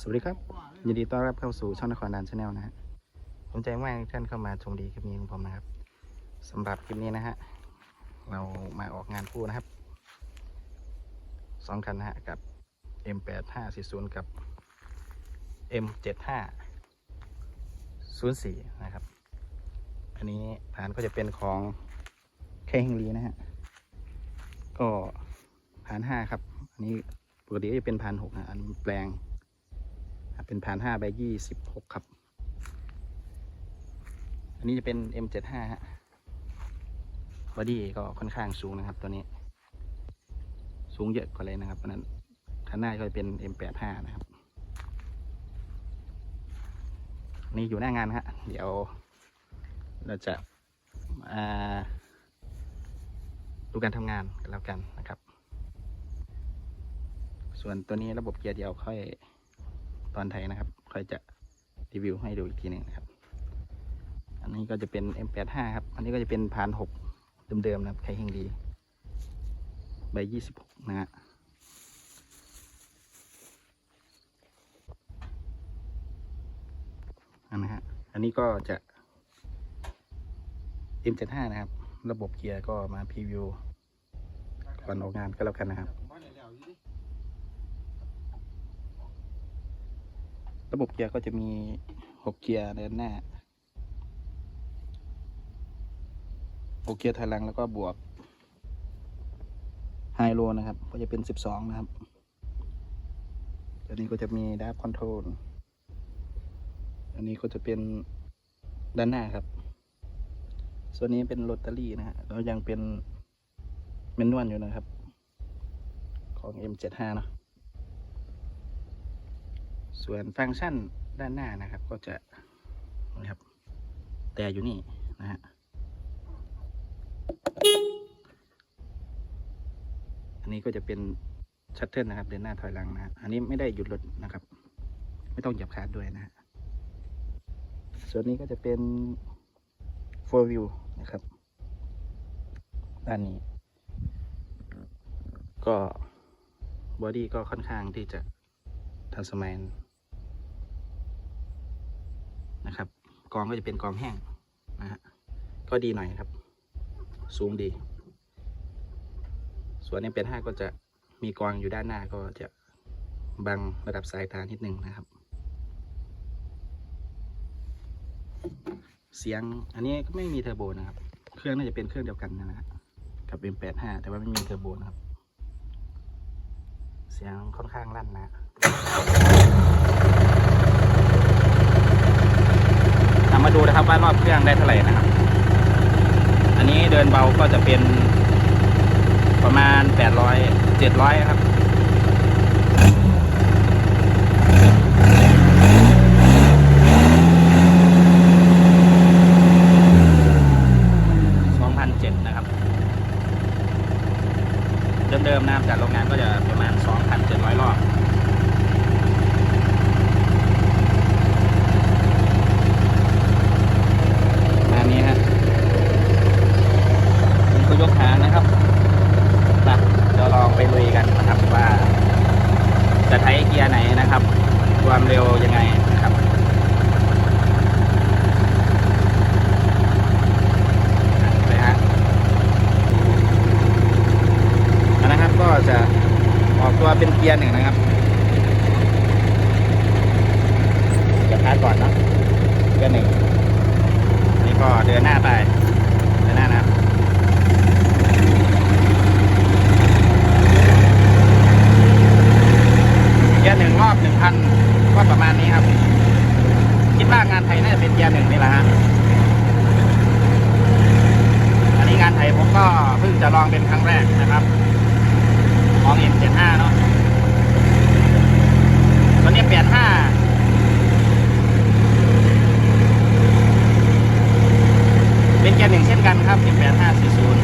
สวัสดีครับ ยินดีต้อนรับเข้าสู่ช่องนครดานชาแนลนะฮะผมใจมากที่ท่านเข้ามาชมดีคลิปนี้ของผมนะครับสำหรับคลิปนี้นะฮะเรามาออกงานคู่นะครับสองคันนะฮะกับ M8540 กับ M7504 นะครับ อันนี้ฐานก็จะเป็นของแคงลีนะฮะก็ฐานห้าครับ อันนี้ปกติก็จะเป็นพันหกนะอันแปลง เป็นผ่านห้าใบยี่สิบหกครับ อันนี้จะเป็น M75 ฮะบอดี้ก็ค่อนข้างสูงนะครับ ตัวนี้ สูงเยอะกว่าเลยนะครับเพราะนั้นข้างหน้าก็จะเป็น M85 นะครับ นี่อยู่หน้างานฮะเดี๋ยวเราจะมาดูการทำงานกันแล้วกันนะครับ ส่วนตัวนี้ระบบเกียร์เดียวค่อย ตอนไทยนะครับค่อยจะรีวิวให้ดูอีกทีหนึ่งนะครับ อันนี้ก็จะเป็น M85 ครับ อันนี้ก็จะเป็นพานหกเดิมๆนะครับใครเฮงดี ใบยี่สิบหกนะฮะอันนะฮะอันนี้ก็จะ M75 นะครับ ระบบเกียร์ก็มาพรีวิวก่อนออกงานก็แล้วกันนะครับ ระบบเกียร์ก็จะมีหกเกียร์เดินหน้าหกเกียร์ถอยหลังแล้วก็บวกไฮโลนะครับ ก็จะเป็นสิบสองนะครับตัวนี้ก็จะมีดับคอนโทรลอันนี้ก็จะเป็นด้านหน้าครับ ส่วนนี้เป็นโรตารี่นะฮะแล้วยังเป็นเมนนวลอยู่นะครับ ของ M75 เนอะ ส่วนฟังก์ชันด้านหน้านะครับ ก็จะนะครับ แต่อยู่นี่นะฮะอันนี้ก็จะเป็นชัตเทิลนะครับ เดินหน้าถอยหลังนะฮะอันนี้ไม่ได้หยุดรถนะครับ ไม่ต้องเหยียบคาสด้วยนะฮะส่วนนี้ก็จะเป็น4 view นะครับ ด้านนี้ ก็บอดี้ก็ค่อนข้างที่จะทันสมัยนะครับ กองก็จะเป็นกองแห้งนะฮะก็ดีหน่อยครับ สูงดี ส่วนนี้เป็นห้าก็จะมีกองอยู่ด้านหน้าก็จะบังระดับสายตานิดหนึ่งนะครับ เสียงอันนี้ก็ไม่มีเทอร์โบนะครับ เครื่องน่าจะเป็นเครื่องเดียวกันนะฮะกับ M85 แต่ว่าไม่มีเทอร์โบนะครับ เสียงค่อนข้างลั่นนะ นำมา ดูนะครับว่ารอบเครื่องได้เท่าไหร่นะครับ อันนี้เดินเบาก็จะเป็นประมาณ 800 700ครับ 2,007นะครับ เดิมๆนะครับจากโรงงานก็จะประมาณ 2,700 รอบ มานี้ฮะนี่ก็ยกหางนะครับนะเดี๋ยวลองไปลุยกันนะครับว่า จะใช้เกียร์ไหนนะครับ ความเร็วยังไงนะครับเลยฮะนนะครับก็จะออกตัวเป็นเกียร์หนึ่งนะครับจะพาร์ทก่อนเนาะเกียร์หนึ่งนี่ก็เดินหน้าไปเดินหน้านะครับเกียร์หนึ่งรอบหนึ่งพัน ก็ประมาณนี้ครับ คิดว่างานไทยน่าจะเป็นเกียร์หนึ่งนี่แหละฮะอันนี้งานไทยผมก็เพิ่งจะลองเป็นครั้งแรกนะครับของ M75 เจ็ดห้าเนาะตอนนี้85เป็นเกียร์หนึ่งเช่นกันครับเป็นแปดห้าสี่ศูนย์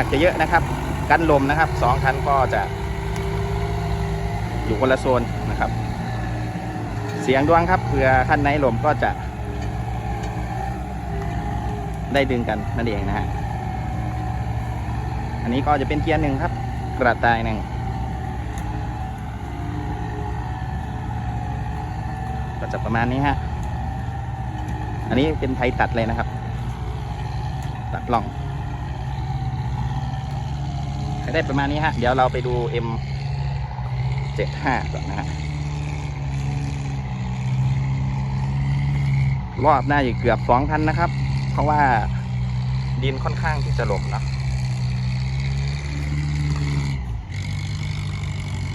นักจะเยอะนะครับ กันลมนะครับสองคันก็จะ อยู่คนละโซนนะครับ เสียงดวงครับเผื่อคันไหนลมก็จะ ได้ดึงกันนั่นเองนะฮะอันนี้ก็จะเป็นเกียร์หนึ่งครับ กระต่ายหนึ่งก็จะประมาณนี้ฮะ อันนี้เป็นไทยตัดเลยนะครับ ตัดล่อง ได้ประมาณนี้ฮะ เดี๋ยวเราไปดู M75 ก่อนนะฮะ รอบหน้าอยู่เกือบสองพันนะครับ เพราะว่าดินค่อนข้างที่จะหลบนะ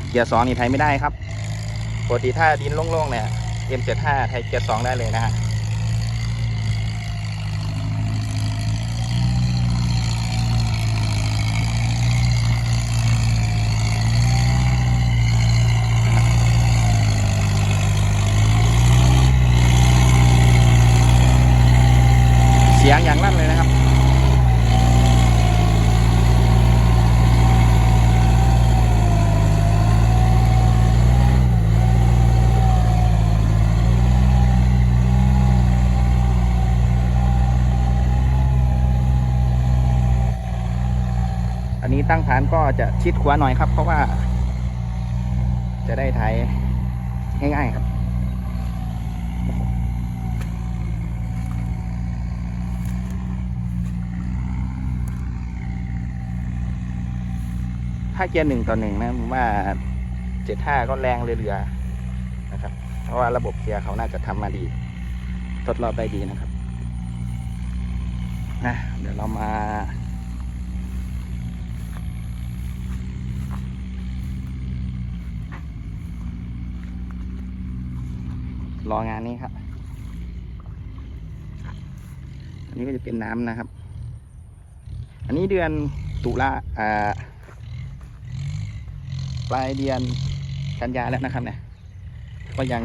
เกียร์สองนี่ไทยไม่ได้ครับปกติถ้าดินโล่งๆเนี่ย M75 ไทยเกียร์สองได้เลยนะฮะ สียงอย่างลั่นเลยนะครับ อันนี้ตั้งฐานก็จะชิดขวาหน่อยครับ เพราะว่า จะได้ถ่ายง่ายๆครับ ถ้าเกียร์หนึ่งต่อหนึ่งนะผมว่าเจ็ดห้าก็แรงเรือๆนะครับ เพราะว่าระบบเกียร์เขาน่าจะทำมาดี ทดรอบได้ดีนะครับนะเดี๋ยวเรามารองานนี้ครับ อันนี้ก็จะเป็นน้ำนะครับ อันนี้เดือนตุลาอ่า ปลายเดือนกันยาแล้วนะครับเนี่ยก็ยัง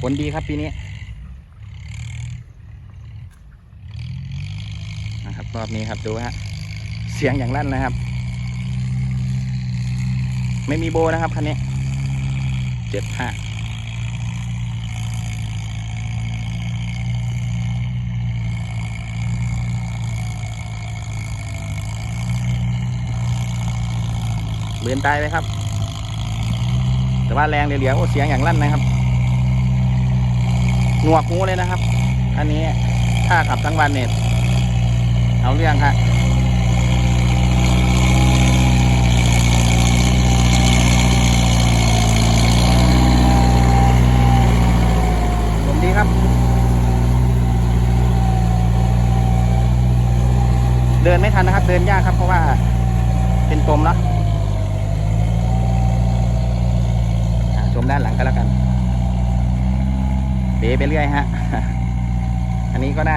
ผลดีครับปีนี้นะครับรอบนี้ครับดูฮะเสียงอย่างลั่นนะครับ ไม่มีโบนะครับคันนี้เจ็ดห้า บืนตายไปครับ แต่ว่าแรงเหลียวๆโอ้เสียงอย่างลั่นนะครับ หนวกหูเลยนะครับ อันนี้ถ้าขับทั้งวันเนี่ยเอาเรื่องครับครับ เดินไม่ทันนะครับ เดินยากครับเพราะว่าเป็นกลมเนาะอ่า ชมด้านหลังก็แล้วกันเป๋ไปเรื่อยฮะ อันนี้ก็ได้